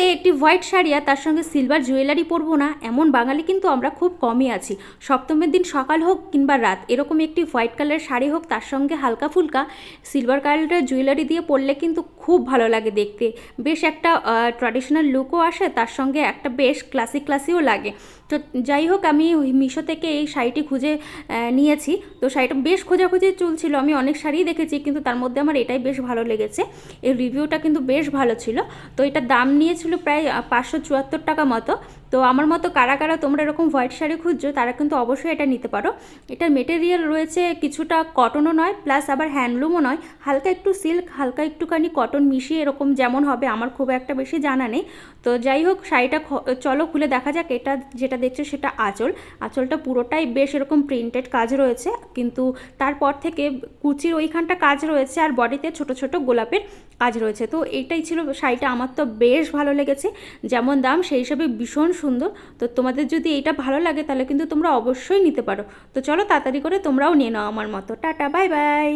ti একটি white sari আর তার সঙ্গে সিলভার জুয়েলারি পরবো না, এমন বাঙালি কিন্তু আমরা খুব কমই আছি। সপ্তমীর দিন সকাল হোক কিংবা রাত, এরকম একটি হোয়াইট কালারের শাড়ি হোক, তার সঙ্গে হালকা ফুলকা সিলভার কালারের জুয়েলারি দিয়ে পরলে কিন্তু খুব ভালো লাগে দেখতে। বেশ একটা ট্র্যাডিশনাল লুকও আসে, তার সঙ্গে একটা বেশ ক্লাসিক ক্লাসিও লাগে। তো যাই হোক, আমি মিশো থেকে এই শাড়িটি খুঁজে নিয়েছি। তো শাড়িটা বেশ খোঁজাখুঁজি চলছিল, আমি অনেক শাড়িই দেখেছি, কিন্তু তার মধ্যে আমার এটাই বেশ ভালো লেগেছে। এর রিভিউটা কিন্তু বেশ ভালো ছিল। তো এটার দাম নিয়েছিল প্রায় পাঁচশো চুয়াত্তর টাকা মতো। তো আমার মতো কারা কারা তোমরা এরকম হোয়াইট শাড়ি খুঁজছো, তারা কিন্তু অবশ্যই এটা নিতে পারো। এটার মেটেরিয়াল রয়েছে কিছুটা কটনও নয় প্লাস আবার হ্যান্ডলুমও নয়। হালকা একটু সিল্ক হালকা একটুখানি কটন মিশিয়ে এরকম যেমন হবে, আমার খুব একটা বেশি জানা নেই। তো যাই হোক, শাড়িটা চলো খুলে দেখা যাক, এটা যেটা দেখছ সেটা আঁচল। আঁচলটা পুরোটাই বেশ এরকম প্রিন্টেড কাজ রয়েছে, কিন্তু তারপর থেকে কুচির ওইখানটা কাজ রয়েছে আর বডিতে ছোট ছোট গোলাপের কাজ রয়েছে। তো এইটাই ছিল শাড়িটা, আমার তো বেশ ভালো লেগেছে। যেমন দাম, সেই হিসাবে ভীষণ সুন্দর। তো তোমাদের যদি এইটা ভালো লাগে তাহলে কিন্তু তোমরা অবশ্যই নিতে পারো। তো চলো তাড়াতাড়ি করে তোমরাও নিয়ে নাও আমার মতো। Tata, bye bye.